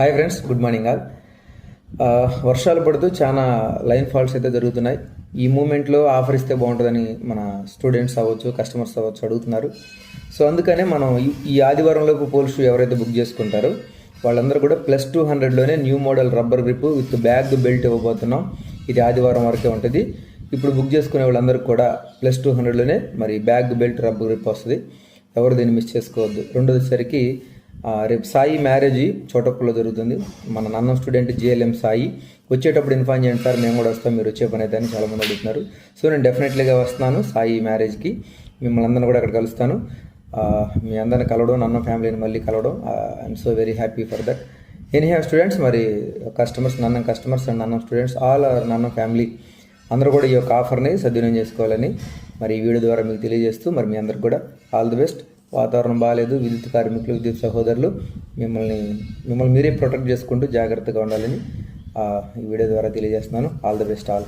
Hi friends good morning all వర్షాలు పడుతూ చాలా లైన్ ఫాల్ట్స్ అయితే జరుగుతున్నాయి. ఈ మూమెంట్లో ఆఫర్ ఇస్తే బాగుంటుందని మన స్టూడెంట్స్ అవ్వచ్చు కస్టమర్స్ అవ్వచ్చు అడుగుతున్నారు. సో అందుకనే మనం ఈ- ఆదివారంలోపు పోల్ షూ ఎవరైతే బుక్ చేసుకుంటారో వాళ్ళందరూ కూడా plus two హండ్రెడ్లోనే new model rubber grip with bag belt ఇవ్వబోతున్నాం. ఇది ఆదివారం వరకే ఉంటుంది. ఇప్పుడు బుక్ చేసుకునే వాళ్ళందరికీ కూడా ప్లస్ టూ హండ్రెడ్లోనే మరి బ్యాగ్ బెల్ట్ రబ్బర్ గ్రిప్ వస్తుంది. ఎవరు దీన్ని మిస్ చేసుకోవద్దు. రెండోసరికి రేపు సాయి మ్యారేజ్ చోటప్పుల్లో జరుగుతుంది. మన నన్న స్టూడెంట్ జిఎల్ఎం సాయి. వచ్చేటప్పుడు ఇన్ఫార్మ్ చేయండి సార్ మేము కూడా వస్తాం మీరు వచ్చే పని అయితే అని చాలామంది అడుగుతున్నారు. సో నేను డెఫినెట్లీగా వస్తున్నాను సాయి మ్యారేజ్కి మిమ్మల్ని అందరిని కూడా అక్కడ కలుస్తాను. మీ అందరిని కలవడం నన్న ఫ్యామిలీని మళ్ళీ కలవడం I'm so very happy for that any have students మరి కస్టమర్స్ నన్న కస్టమర్స్ అండ్ నన్న స్టూడెంట్స్ ఆల్ ఆర్ నన్న ఫ్యామిలీ అందరూ కూడా ఈ యొక్క ఆఫర్ని సద్వినియోగం చేసుకోవాలని మరి ఈ వీడియో ద్వారా మీకు తెలియజేస్తూ మరి మీ అందరికి కూడా ఆల్ ది బెస్ట్ వాతావరణం బాగాలేదు విద్యుత్ కార్మికులు విద్యుత్ సహోదరులు మిమ్మల్ని మిమ్మల్ని మీరే ప్రొటెక్ట్ చేసుకుంటూ జాగ్రత్తగా ఉండాలని ఈ వీడియో ద్వారా తెలియజేస్తున్నాను. All the best all